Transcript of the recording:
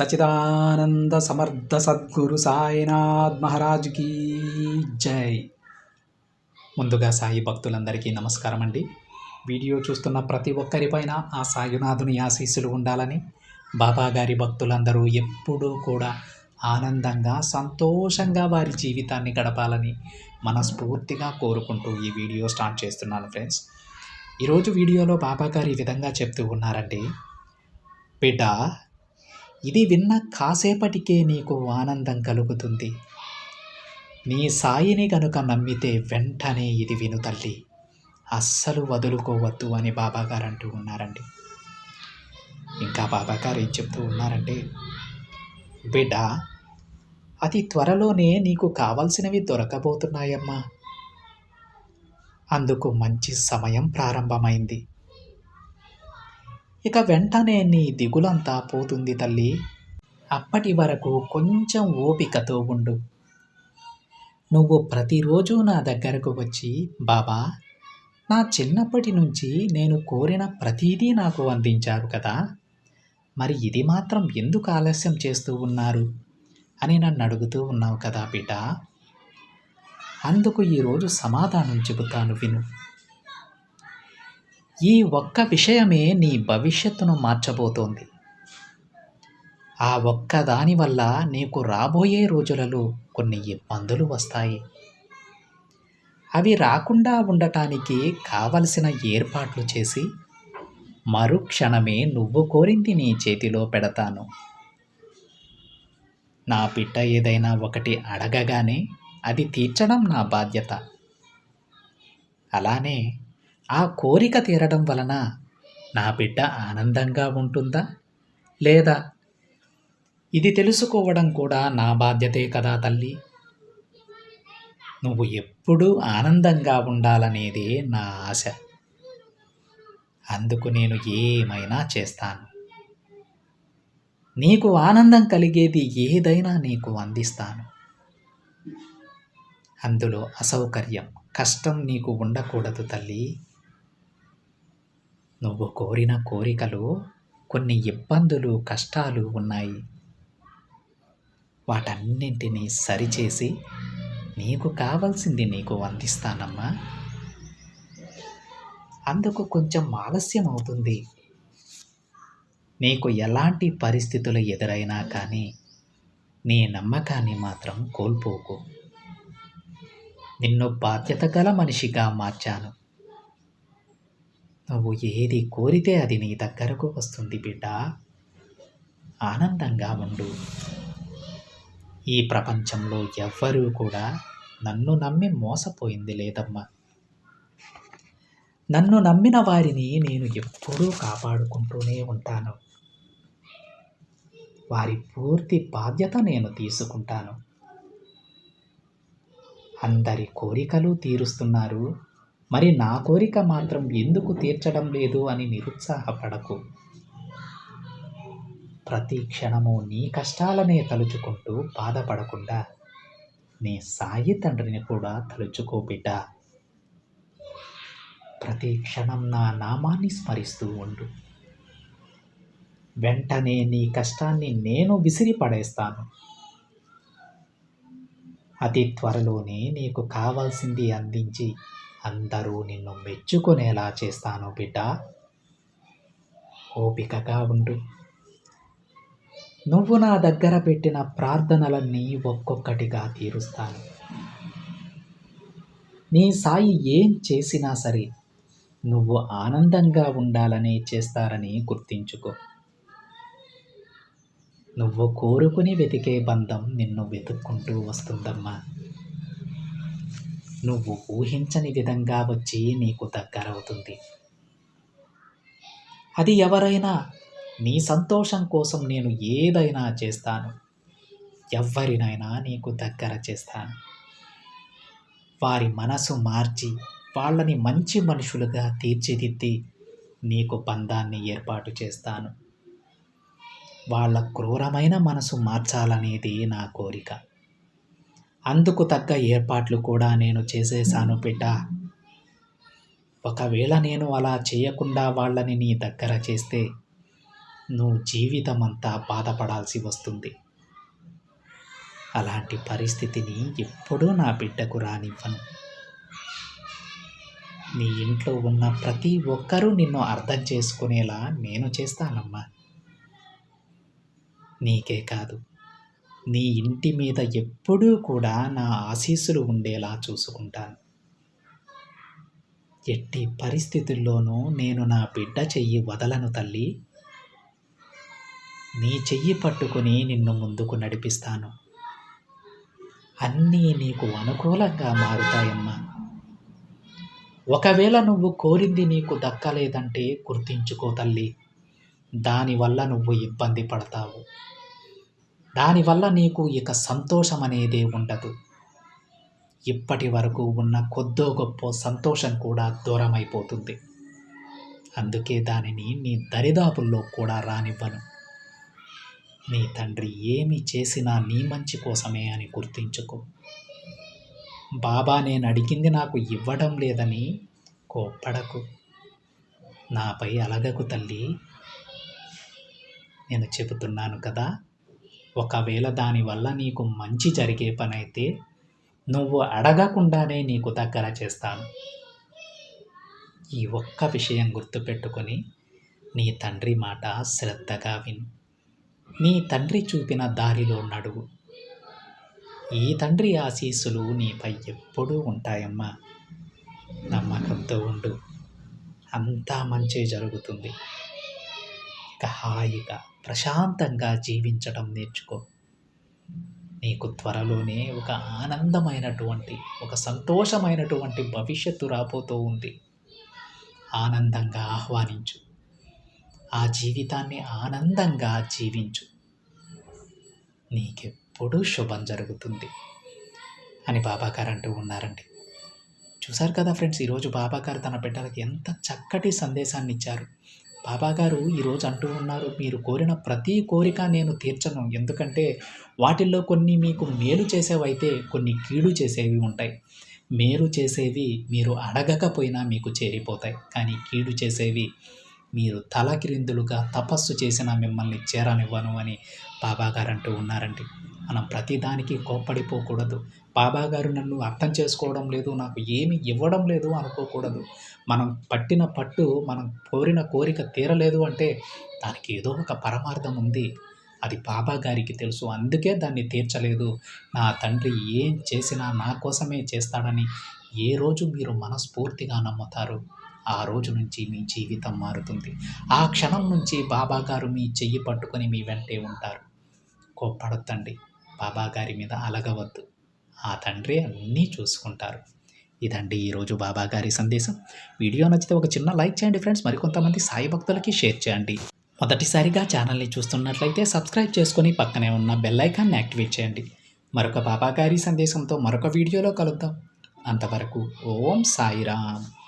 సచిదానంద సమర్థ సద్గురు సాయినాథ్ మహారాజ్కి జై. ముందుగా సాయి భక్తులందరికీ నమస్కారం అండి. వీడియో చూస్తున్న ప్రతి ఒక్కరిపైన ఆ సాయినాథుని ఆశీస్సులు ఉండాలని బాబాగారి భక్తులందరూ ఎప్పుడూ కూడా ఆనందంగా సంతోషంగా వారి జీవితాన్ని గడపాలని మనస్ఫూర్తిగా కోరుకుంటూ ఈ వీడియో స్టార్ట్ చేస్తున్నాను ఫ్రెండ్స్. ఈరోజు వీడియోలో బాబాగారు ఈ విధంగా చెప్తూ ఉన్నారండి. బిడ్డ ఇది విన్న కాసేపటికే నీకు ఆనందం కలుగుతుంది. నీ సాయిని కనుక నమ్మితే వెంటనే ఇది విను తల్లి. అస్సలు వదులుకోవద్దు అని బాబాగారు అంటూ ఉన్నారండి. ఇంకా బాబాగారు ఏం చెప్తూ ఉన్నారంటే బిడ్డ అతి త్వరలోనే నీకు కావలసినవి దొరకబోతున్నాయమ్మా. అందుకు మంచి సమయం ప్రారంభమైంది. ఇక వెంటనే నీ దిగులంతా పోతుంది తల్లి. అప్పటి వరకు కొంచెం ఓపికతో ఉండు. నువ్వు ప్రతిరోజు నా దగ్గరకు వచ్చి బాబా నా చిన్నప్పటి నుంచి నేను కోరిన ప్రతీదీ నాకు అందించారు కదా. మరి ఇది మాత్రం ఎందుకు ఆలస్యం చేస్తూ ఉన్నారు? అని నన్ను అడుగుతూ ఉన్నావు కదా బిడ్డ. అందుకు ఈరోజు సమాధానం చెబుతాను విను. ఈ ఒక్క విషయమే నీ భవిష్యత్తును మార్చబోతోంది. ఆ ఒక్క దాని వల్ల నీకు రాబోయే రోజులలో కొన్ని ఇబ్బందులు వస్తాయి. అవి రాకుండా ఉండటానికి కావలసిన ఏర్పాట్లు చేసి మరుక్షణమే నువ్వు కోరింది నీ చేతిలో పెడతాను. నా బిడ్డ ఏదైనా ఒకటి అడగగానే అది తీర్చడం నా బాధ్యత. అలానే ఆ కోరిక తీరడం వలన నా బిడ్డ ఆనందంగా ఉంటుందా? లేదా? ఇది తెలుసుకోవడం కూడా నా బాధ్యతే కదా తల్లి. నువ్వు ఎప్పుడూ ఆనందంగా ఉండాలనేది నా ఆశ. అందుకు నేను ఏమైనా చేస్తాను. నీకు ఆనందం కలిగేది ఏదైనా నీకు అందిస్తాను. అందులో అసౌకర్యం కష్టం నీకు ఉండకూడదు తల్లి. నువ్వు కోరిన కోరికలు కొన్ని ఇబ్బందులు కష్టాలు ఉన్నాయి. వాటన్నింటినీ సరిచేసి నీకు కావాల్సింది నీకు అందిస్తానమ్మా. అందుకు కొంచెం ఆలస్యం అవుతుంది. నీకు ఎలాంటి పరిస్థితులు ఎదురైనా కానీ నీ నమ్మకాన్ని మాత్రం కోల్పోకు. నిన్ను బాధ్యత గల మనిషిగా మార్చాను. నువ్వు ఏది కోరితే అది నీ దగ్గరకు వస్తుంది బిడ్డ. ఆనందంగా ఉండు. ఈ ప్రపంచంలో ఎవ్వరూ కూడా నన్ను నమ్మి మోసపోయింది లేదమ్మా. నన్ను నమ్మిన వారిని నేను ఎప్పుడూ కాపాడుకుంటూనే ఉంటాను. వారి పూర్తి బాధ్యత నేను తీసుకుంటాను. అందరి కోరికలు తీరుస్తున్నారు. మరి నా కోరిక మాత్రం ఎందుకు తీర్చడం లేదు అని నిరుత్సాహపడకు. ప్రతి క్షణము నీ కష్టాలనే తలుచుకుంటూ బాధపడకుండా నీ సాయి తండ్రిని కూడా తలుచుకో బిడ్డ. ప్రతి క్షణం నా నామాన్ని స్మరిస్తూ ఉండు. వెంటనే నీ కష్టాన్ని నేను విసిరి పడేస్తాను. అతి త్వరలోనే నీకు కావాల్సింది అందించి అందరూ నిన్ను మెచ్చుకునేలా చేస్తాను బిడ్డ. ఓపికగా ఉండు. నువ్వు నా దగ్గర పెట్టిన ప్రార్థనలన్నీ ఒక్కొక్కటిగా తీరుస్తాను. నీ సాయి ఏం చేసినా సరే నువ్వు ఆనందంగా ఉండాలని చేస్తారని గుర్తించుకో. నువ్వు కోరుకుని వెతికే బంధం నిన్ను వెతుక్కుంటూ వస్తుందమ్మా. నువ్వు ఊహించని విధంగా వచ్చి నీకు దగ్గరవుతుంది. అది ఎవరైనా నీ సంతోషం కోసం నేను ఏదైనా చేస్తాను. ఎవరినైనా నీకు దగ్గర చేస్తాను. వారి మనసు మార్చి వాళ్ళని మంచి మనుషులుగా తీర్చిదిద్ది నీకు బంధాన్ని ఏర్పాటు చేస్తాను. వాళ్ళ క్రూరమైన మనసు మార్చాలనేది నా కోరిక. అందుకు తగ్గ ఏర్పాట్లు కూడా నేను చేసేసాను బిడ్డ. ఒకవేళ నేను అలా చేయకుండా వాళ్ళని నీ దగ్గర చేస్తే నువ్వు జీవితమంతా బాధపడాల్సి వస్తుంది. అలాంటి పరిస్థితిని ఎప్పుడూ నా బిడ్డకు రానివ్వను. నీ ఇంట్లో ఉన్న ప్రతి ఒక్కరూ నిన్ను అర్థం చేసుకునేలా నేను చేస్తానమ్మా. నీకే కాదు. నీ ఇంటి మీద ఎప్పుడూ కూడా నా ఆశీస్సులు ఉండేలా చూసుకుంటాను. ఎట్టి పరిస్థితుల్లోనూ నేను నా బిడ్డ చెయ్యి వదలను తల్లి. నీ చెయ్యి పట్టుకుని నిన్ను ముందుకు నడిపిస్తాను. అన్నీ నీకు అనుకూలంగా మారుతాయమ్మా. ఒకవేళ నువ్వు కోరింది నీకు దక్కలేదంటే గుర్తించుకో తల్లి. దానివల్ల నువ్వు ఇబ్బంది పడతావు. దానివల్ల నీకు ఇక సంతోషం అనేది ఉండదు ఇప్పటి వరకు ఉన్న కొద్దో గొప్ప సంతోషం కూడా దూరమైపోతుంది. అందుకే దానిని నీ దరిదాపుల్లో కూడా రానివ్వను. నీ తండ్రి ఏమి చేసినా నీ మంచి కోసమే అని గుర్తించుకో. బాబా నేను అడిగింది నాకు ఇవ్వడం లేదని కోప్పడకు. నాపై అలగకు తల్లి. నేను చెబుతున్నాను కదా ఒకవేళ దానివల్ల నీకు మంచి జరిగే పని అయితే నువ్వు అడగకుండానే నీకు దగ్గర చేస్తాను. ఈ ఒక్క విషయం గుర్తుపెట్టుకొని నీ తండ్రి మాట శ్రద్ధగా విను. నీ తండ్రి చూపిన దారిలో నడువు. ఈ తండ్రి ఆశీస్సులు నీపై ఎప్పుడూ ఉంటాయమ్మా. నమ్మకంతో ఉండు. అంతా మంచి జరుగుతుంది. ఇక హాయిగా ప్రశాంతంగా జీవించటం నేర్చుకో. నీకు త్వరలోనే ఒక ఆనందమైనటువంటి ఒక సంతోషమైనటువంటి భవిష్యత్తు రాబోతూ ఉంది. ఆనందంగా ఆహ్వానించు. ఆ జీవితాన్ని ఆనందంగా జీవించు. నీకెప్పుడూ శుభం జరుగుతుంది. అని బాబాగారు అంటూ ఉన్నారండి. చూశారు కదా ఫ్రెండ్స్ ఈరోజు బాబాగారు తన బిడ్డలకి ఎంత చక్కటి సందేశాన్ని ఇచ్చారు. బాబాగారు ఈరోజు అంటూ ఉన్నారు మీరు కోరిన ప్రతి కోరిక నేను తీర్చను. ఎందుకంటే వాటిల్లో కొన్ని మీకు మేలు చేసేవైతే కొన్ని కీడు చేసేవి ఉంటాయి. మేలు చేసేవి మీరు అడగకపోయినా మీకు చేరిపోతాయి. కానీ కీడు చేసేవి మీరు తలకిరిందులుగా తపస్సు చేసిన మిమ్మల్ని చేరనివ్వను అని బాబాగారు అంటూ ఉన్నారండి. మనం ప్రతిదానికి కోప్పడిపోకూడదు. బాబాగారు నన్ను అర్థం చేసుకోవడం లేదు నాకు ఏమి ఇవ్వడం లేదు అనుకోకూడదు. మనం పట్టిన పట్టు మనం కోరిన కోరిక తీరలేదు అంటే దానికి ఏదో ఒక పరమార్థం ఉంది. అది బాబా గారికి తెలుసు. అందుకే దాన్ని తీర్చలేదు. నా తండ్రి ఏం చేసినా నా కోసమే చేస్తాడని ఏ రోజు మీరు మనస్ఫూర్తిగా నమ్ముతారు? ఆ రోజు నుంచి మీ జీవితం మారుతుంది. ఆ క్షణం నుంచి బాబా గారు మీ చెయ్యి పట్టుకొని మీ వెంటే ఉంటారు. కోప్పడొద్దండి. బాబా గారి మీద అలగవద్దు. ఆ తండ్రి అన్నీ చూసుకుంటారు. ఇదండి ఈరోజు బాబా గారి సందేశం. వీడియో నచ్చితే ఒక చిన్న లైక్ చేయండి ఫ్రెండ్స్. మరికొంతమంది సాయి భక్తులకి షేర్ చేయండి. మొదటిసారిగా ఛానల్ని చూస్తున్నట్లయితే సబ్స్క్రైబ్ చేసుకొని పక్కనే ఉన్న బెల్ ఐకాన్ని యాక్టివేట్ చేయండి. మరొక బాబా గారి సందేశంతో మరొక వీడియోలో కలుద్దాం. అంతవరకు ఓం సాయిరామ్.